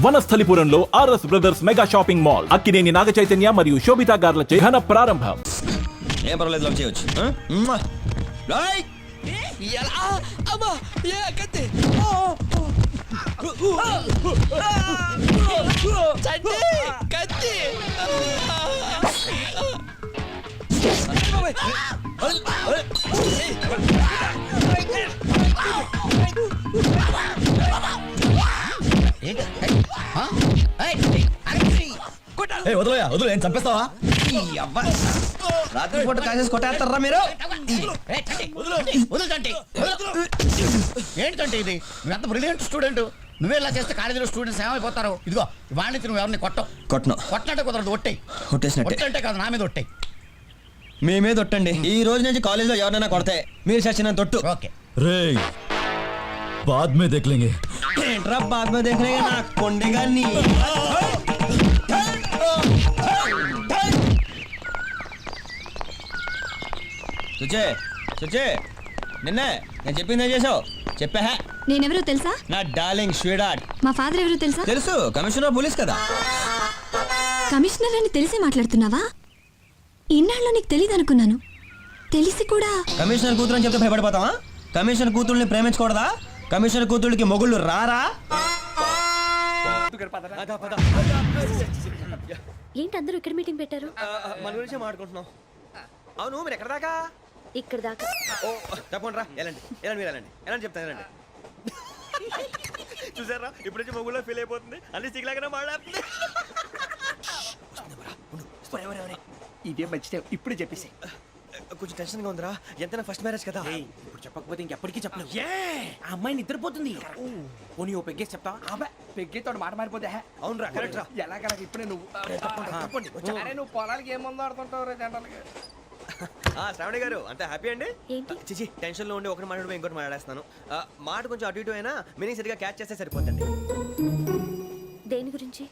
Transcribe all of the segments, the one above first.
వనస్థలిపురంలో RS brothers mega shopping mall Akkineni Naga Chaitanya మరియు శోభితా గార్లచే ఘన ప్రారంభం. ఏం పర్వాలేదు లవ్ చేయొచ్చు. ఆ? మ్వా. రాయ్! ఏ వదలయా వదలు ఏం చంపేస్తావా? రాత్రి పూట కాసేసి కొట్టేస్తారా మీరు? ఏంటంటే ఇది? నువ్వెంత బ్రిలియంట్ స్టూడెంట్ నువ్వే ఇలా చేస్తే కాలేజీలో స్టూడెంట్స్ ఏమైపోతారు? ఇదిగో వాణిజ్య నువ్వు ఎవరిని కొట్టవు. కొట్టను కొట్టినట్టే కుదరదు ఒట్టేయి. కొట్టేసినట్టే ఒట్టంటే కాదు నా మీద ఒట్టేయి. మేమే తొట్టండి ఈ రోజు నుంచి కాలేజ్లో ఎవరైనా కొడితే మీరు చచ్చిన తొట్టు ఓకే. रे बाद में देख लेंगे ఏంట్రా బాద్ మీద దేఖనే నా కొండగా నీ సుచే సుచే నిన్నే నేను చెప్పింది ఏం చేసావు చెప్పా నేనెవరో తెలుసా నా డార్లింగ్ స్వీడార్ట్ మా ఫాదర్ ఎవరో తెలుసా తెలుసు కమిషనర్ పోలీస్ కదా కమిషనర్ అని తెలిసి మాట్లాడుతున్నావా ఇన్నాళ్ళు నీకు తెలియదు అనుకున్నాను తెలిసి కూడా కమిషనర్ కూతురు అని చెప్తే భయపడిపోతావా కమిషనర్ కూతుర్ని ప్రేమించకూడదా కమిషనర్ కూతుళ్ళకి మొగుళ్ళు రారా? ఏంటి అందరూ ఇక్కడ మీటింగ్ పెట్టారు? మన గురించి మాట్లాడుకుంటున్నాం. అవును మీరు ఎక్కడ దాకా? ఇక్కడ దాకా. ఓ తప్పకుండా రా వెళ్ళండి. వెళ్ళండి మీరు వెళ్ళండి. వెళ్ళండి చెప్తాను వెళ్ళండి. చూసారా? ఇప్పుడు నుంచి మొగుల్లో ఫీల్ అయిపోతుంది. అన్ని సిగ్లాగానే మాట్లాడుతుంది. ఇదే మంచి టైం. ఇప్పుడు చెప్పేసి కొంచెం టెన్షన్గా ఉందిరా. ఎంతైనా ఫస్ట్ మ్యారేజ్ కదా. ఇప్పుడు చెప్పకపోతే ఇంకెప్పటికీ చెప్పలేవు. ఏ ఆ అమ్మాయి నిద్రపోతుంది. పోనీ ఓ పెగ్గేసి చెప్తా అబ్బా పెగ్గేతోడు మాట మారిపోతే హే. అవునురా కరెక్ట్ రా. ఎలాగలా ఇప్పుడే నువ్వు? వచ్చా. అరే నువ్వు పొలాలకి ఏం మందు ఆడుతుంటావు రే జనరల్గా? ఆ, శ్రావణి గారు అంత హ్యాపీ అండి? ఏంటి? చిచి టెన్షన్లో ఉండి ఒకటి మాట్లాడి ఇంకోటి మాట్లాడేస్తాను ఆ, మాట కొంచెం అటు ఇటు అయినా మీనింగ్ సరిగా క్యాచ్ చేస్తే సరిపోతుంది దేని గురించి?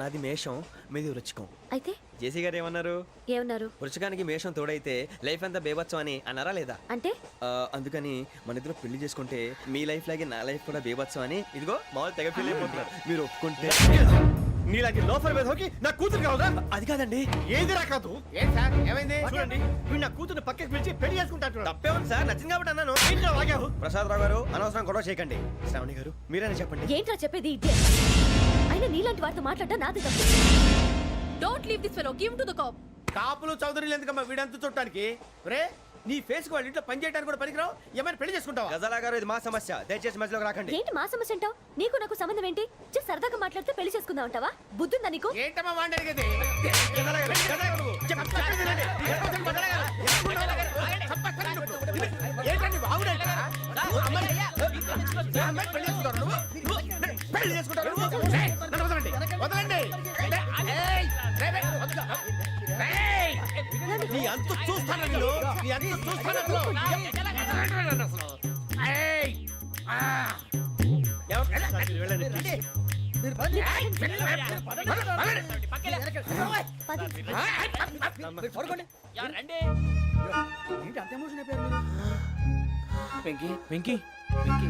నాది మేషం మీది వృచ్చికం. అయితే? జేసీ గారు ఏమన్నారు? ఏమన్నారు? వృచ్చికానికి మేషం తోడైతే లైఫ్ అంతా బేబత్సం అని అన్నారా లేదా? అంటే? అందుకని మన ఇద్దరు పెళ్ళి చేసుకుంటే మీ లైఫ్ లాగే నా లైఫ్ కూడా బేబత్సం అని ఇదిగో మామూలు తెగ పెళ్ళి అయిపోతున్నారు. మీరు ఒప్పుకుంటే. నీలాంటి లోఫర్ మీద హోకి నా కూతురు కావదా అది కాదండి. ఏది రాకాదు ఏం సార్? ఏమైంది? చూడండి వీడు నా కూతురు పక్కకి పిలిచి పెళ్ళి చేసుకుంటాడు. తప్పే ఉంది సార్? నచ్చింది కాబట్టి అన్నాను. ఇంట్లో వాగావు ప్రసాద్ రావు గారు అనవసరం గొడవ చేయకండి. శ్రావణి గారు మీరైనా చెప్పండి. ఏంట్రా చెప్పేది ఇదే అయినా నీలాంటి వారితో మాట్లాడటం నాది తప్పు don't leave this fellow give to the cop కాపులు చౌదరులు ఎందుకమ్మా వీడంతా చుట్టానికి రే నీ ఫేస్ వాళ్ళ ఇంట్లో పని చేయడానికి కూడా పనికిరావు ఏమైనా పెళ్ళి చేసుకుంటావా గజాలా గారు ఇది మా సమస్య దయచేసి మధ్యలోకి రాకండి ఏంటి మా సమస్య అంటావు నీకు నాకు సంబంధం ఏంటి జస్ట్ సరదాగా మాట్లాడితే పెళ్ళి చేసుకుందాం అంటావా బుద్ధుందా నీకు ఏంటమ్మా వాడి అడిగేది గజాలా గారు, గజాలా గారు, చెప్ప- చెప్పేది వినండి. చెప్పేది గజాలా గారు, ఎందుకున్నావు? చంపేస్తాను చెప్పు. ఏంటండి ఏ పెళ్ళి చేసుకుంటారు నువ్వు? ఏయ్, వదలండి వదలండి నీ అంతు చూస్తాను నీ అంతు చూస్తాను అసలు. వెళ్ళండి, వెళ్ళండి. ఏయ్, వెళ్ళండి, వెళ్ళండి. వెంకీ. వెంకీ. వెంకీ.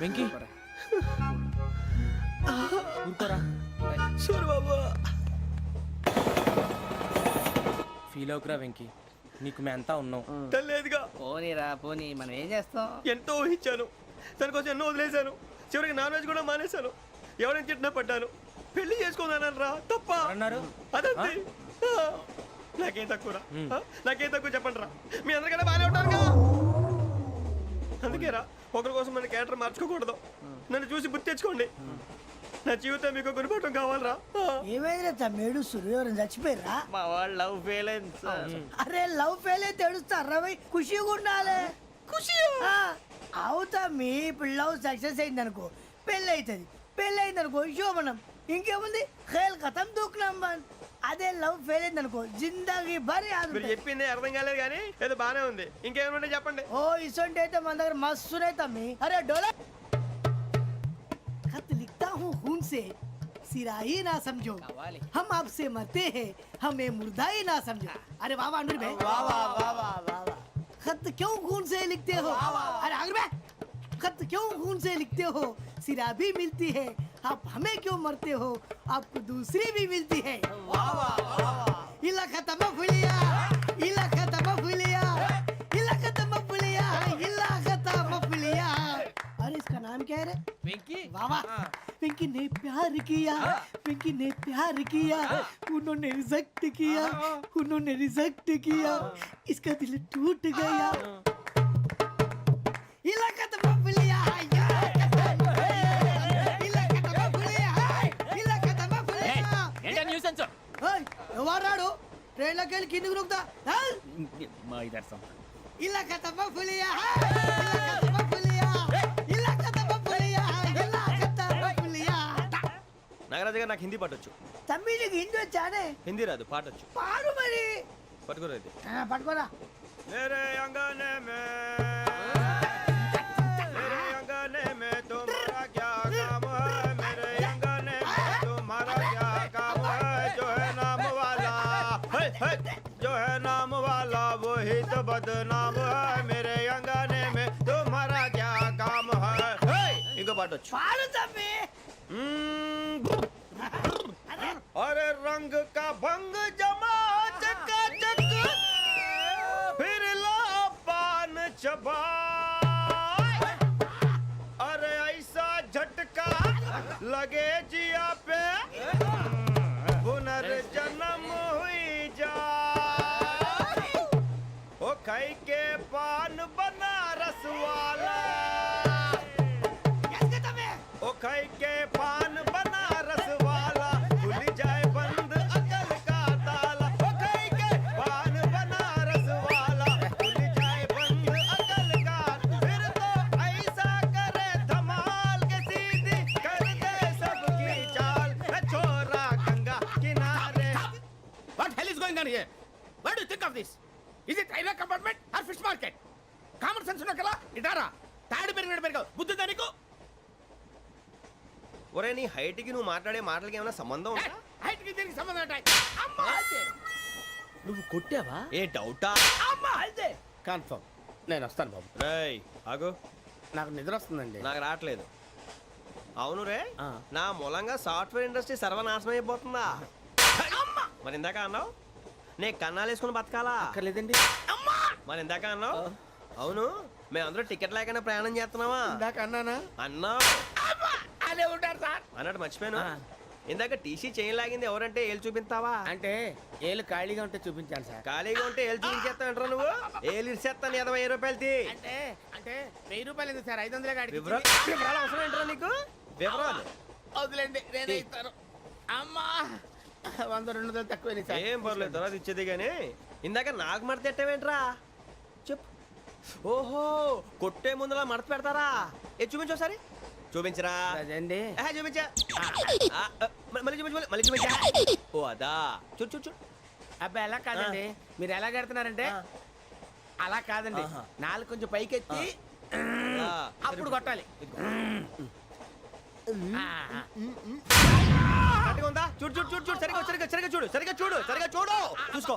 వెంకీ. ఊరుకోరా. ఫీల్ అవుకురా వెంకీ. నీకు మేమంతా ఉన్నాం. తెలియదుగా పోనీరా పోనీ మనం ఏం చేస్తాం? ఎంతో ఊహించాను. తన కోసం ఎన్నో వదిలేశాను. చివరికి నాన్ వెజ్ కూడా మానేశాను. ఎవరైనా తిట్టినా పడ్డాను. పెళ్ళి చేసుకున్నానని రా. తప్ప. అన్నారు? అదంతే. ఆ. నాకేం తక్కువ నాకేం తక్కువ చెప్పండి రా మీ అందరికన్నా బాగానే ఉంటారుగా. అందుకే రా ఒకరి కోసం మన క్యారెక్టర్ మార్చుకోకూడదు. నన్ను చూసి గుర్తు తెచ్చుకోండి. నా జీవితం మీకు గురిపటం కావాలరా. ఏమైందిరా తమ్మేడు? సూర్యవరం చచ్చిపోయిరా మా వాళ్ళు లవ్ ఫెయిల్ అయింది సార్. అరే లవ్ ఫెయిల్ అయితే ఏడుస్తారా భయ్? ఖుషిగా ఉండాలి ఖుషి అవుతా మీ ఇప్పుడు లవ్ సక్సెస్ అయింది అనుకో పెళ్ళి అవుతుంది పెళ్ళి అయింది అనుకో శోభనం. ఇంకేముంది? ఖేల్ కథం దూకునాం బన్ అదే లవ్ ఫెయిల్ అయింది అనుకో జిందాగీ భారీ మీరు చెప్పింది అర్థం కాలేదు కానీ ఏదో బాగానే ఉంది ఇంకేమైనా చెప్పండి ఓ ఇసొంటి అయితే మన దగ్గర మస్తు తమ్మి అరే డోలా खत लिखता हूँ खून से सिरा ही ना समझो हम आपसे मरते हैं हमें मुर्दा ही ना समझो अरे वाह वाह अनुर भाई वाह वाह वाह वाह वाह खत क्यों खून से लिखते हो अरे अनुर भाई खत क्यों खून से लिखते हो सिरा भी मिलती है आप हमें क्यों मरते हो? आपको दूसरी भी मिलती है। इला खत्म फुलिया इला खत्म फुलिया इला खत्म फुलिया इला खत्म फुलिया अरे इसका नाम क्या है रे? वाह वाह। पिंकी ने प्यार किया। पिंकी ने प्यार किया। उन्होंने रिजेक्ट किया। उन्होंने रिजेक्ट किया। इसका दिल टूट गया। इलाका तो बबलिया వాడు ట్రైన్లోకి వెళ్ళి కిందికి నొక్కుతా. మా ఇదర్థం ఇలా కథమ్మ పులియా. ఇలా పులియా. గారు నాకు హిందీ పాటొచ్చు. తమ్మిది హిందీ వచ్చానే? హిందీ రాదు పాటొచ్చు. పాడు మరి. పట్టుకోరా పట్టుకోరా. మేరే మే. बदनाम है मेरे अंगने में। तुम्हारा क्या काम है? इनको बाटो। फाड़ो तो तबे हम्म। अरे रंग का भंग जमा चका चक फिर ला पान चबा। अरे ऐसा झटका लगे जिया पे kay ఇటారా తాడు పెరిగినట్టు పెరగవు. బుద్ధి దానికి ఒరే నీ హైట్కి నువ్వు మాట్లాడే మాటలకి ఏమైనా సంబంధం ఉందా? హైట్కి దీనికి సంబంధం ఉంటాయి అమ్మా! నువ్వు కొట్టావా? ఏ డౌటా? అమ్మా! అయితే! కన్ఫర్మ్. నేను వస్తాను బాబు. రేయ్ ఆగు. నాకు నిద్ర వస్తుందండి. నాకు రావట్లేదు. అవును రే ఆ. నా మూలంగా సాఫ్ట్వేర్ ఇండస్ట్రీ సర్వనాశనం అయిపోతుందా? మరి ఇందాక అన్నావు? నే కన్నాలు వేసుకుని బతకాలా? అక్కర్లేదండి. మరి ఇందాక అన్నావు? అవును. మేమందరూ టికెట్ లేకనే ప్రయాణం చేస్తున్నావా ఇందాక అన్నానా? అమ్మా అదే ఉంటారు సార్. అన్నట్టు మర్చిపోయాను. ఇందాక టీసీ చేయి లాగింది ఎవరంటే ఏళ్ళు చూపిస్తావా? అంటే ఏళ్ళు ఖాళీగా ఉంటే చూపించాను సార్. ఖాళీగా ఉంటే ఏళ్ళు చూపించేస్తానంటారా నువ్వు? ఏళ్ళు ఇచ్చేస్తాను ఇరవై ఐదు రూపాయలు అంటే అంటే వెయ్యి రూపాయలు ఎందుకు సార్? ఐదు వందలే కాడికి వివరాలు వివరాలు అవసరం ఏంటరా నీకు వివరాలు. వదిలేండి నేనే ఇస్తాను. అమ్మా! వంద రెండు వందలు తక్కువ ఏం పర్లేదు తర్వాత ఇచ్చేది కానీ. ఇందాక నాకు మడత ఎట్టవేంట్రా? ఓహో కొట్టే ముందులా మడత పెడతారా? ఏ చూపించు ఒకసారి. చూపించరా? అదండి చూపించా. ఆ, ఆ, మ- మళ్ళీ చూపించు మళ్ళీ- మళ్ళీ చూపించా. ఓ అదా. చూడు చూడు చూడు. అబ్బాయి ఎలా కాదండి? మీరు ఎలా కడుతున్నారంటే అలా కాదండి. ఆహా. నాలుగు కొంచెం పైకెత్తి ఆ, అప్పుడు కొట్టాలి. ఆ, ఆ. కరెక్ట్గా ఉందా? చూడు చూడు చూడు చూడు. సరిగా సరిగా సరిగా చూడు సరిగా చూడు సరిగా చూడు. చూసుకో.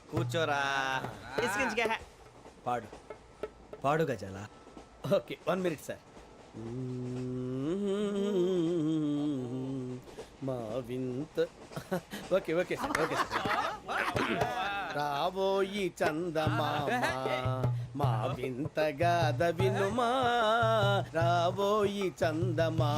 కూర్చోరా. ఇసుకించుకే పాడు. పాడు గజాల? Okay one minute sir. మా వింత ఓకే ఓకే సార్ ఓకే రాబోయి చందమామ మా వింతగా వినుమా రాబోయి చందమామ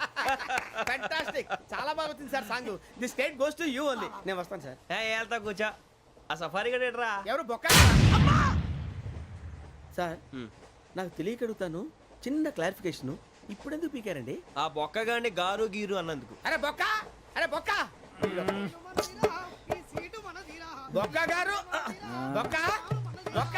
ఫ్యాంటాస్టిక్ చాలా బాగా వచ్చింది sir song. The state goes to you only. నేను వస్తాను సార్. వెళ్తా కూర్చో. ఆ సఫారీ గడేట్రా ఎవరు బొక్క? సార్ నాకు తెలియక అడుగుతాను చిన్న క్లారిఫికేషన్. ఇప్పుడు ఎందుకు పీకారండి? ఆ బొక్కగాడిని గారు గీరు అన్నందుకు. అరే బొక్క! అరే బొక్క! బొక్క గారు! బొక్క! బొక్క!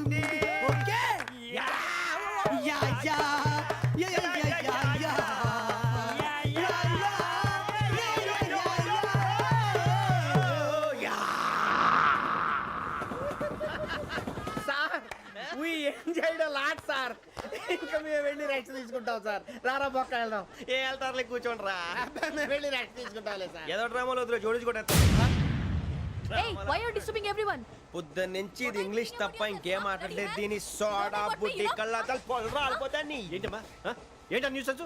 ఇంకా మేము వెళ్ళి రెస్ట్ తీసుకుంటాం సార్. రారా బొక్క వెళ్దాం. ఏ వెళ్తారులే కూర్చోండి రా. మేము వెళ్ళి రెస్ట్ తీసుకుంటాంలే సార్. ఏదో డ్రామాలో వద్దులే జోడించుకుంటా ఏయ్ వై ఆర్ డిస్టర్బింగ్ ఎవ్రీవన్ పొద్దున్న నుంచి ఇది ఇంగ్లీష్ తప్ప ఇంకేం మాట్లాడలేదు. దీని సోడా బుడ్డి కళ్ళతలు పొలరా ఆడిపోతాన్ని ఏంటమ్మా? ఆ? ఏంటా న్యూస్ వచ్చు?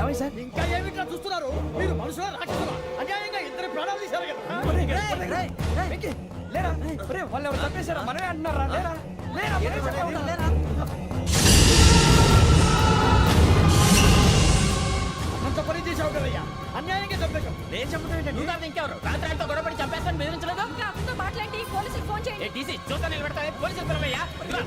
ఏమై సార్ ఇంకా ఏమిట్లా చూస్తున్నారు మీరు మనుషుల రాక్షసులా అన్యాయంగా ఇద్దరు ప్రాణాలు తీశారు కదా లేరా వాళ్ళు ఎవరు తప్పేశారా మనమే అంటున్నారా లేరా లేరా అంత పని చేశావు కదయ్యా అన్యాయంగా చంపేశావు నేను చెప్పడం నువ్వు కాదు ఇంకెవరు? రాత్రి ఆయనతో గొడవపడి చంపేస్తాను బెదిరించలేదు? ఇంకా అతనితో మాట్లాడి పోలీసులకు ఫోన్ చేయండి. ఏ టీసీ చూస్తా నిలబెడతానే పోలీసులు పిలవయ్యా మనం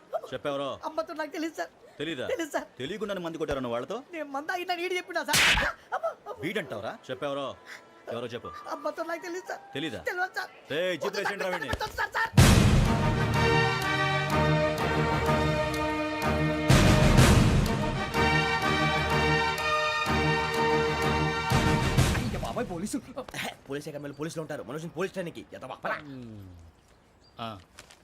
చెప్పెవరో? అమ్మతో నాకు తెలియదు సార్. తెలీదా? తెలీదు సార్. తెలియకుండా మంది కొట్టారు వాళ్ళతో? నేను మంద అయినా నీడు చెప్పినా సార్. వీడంటావరా? చెప్పెవరో? ఎవరో చెప్పు. అమ్మతో నాకు తెలియదు సార్. తెలీదా? తెలియదు సార్. ఏయ్, జీప్ వేసేయండి రా వీడిని. వద్దు సార్, సార్. బాబాయ్ పోలీసు. పోలీస్ అకాడమీలో పోలీసులు ఉంటారు. మనుషులు పోలీస్ ట్రైనింగ్ ఎదవా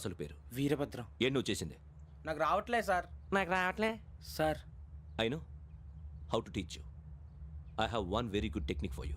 అసలు పేరు. వీరభద్రం. ఏం నువ్వు చేసింది? నాకు రావట్లే సార్. నాకు రావట్లే? Sir. I know. How to teach you. I have one very good technique for you.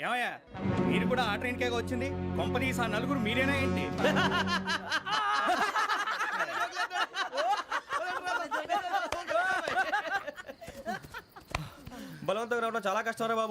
ఏమయ్యా? మీరు కూడా ఆ ట్రైన్ కేగా వచ్చింది? కంపెనీస్ ఆ నలుగురు మీరేనా ఏంటి? బలవంతం రావడం చాలా కష్టం రా బాబు.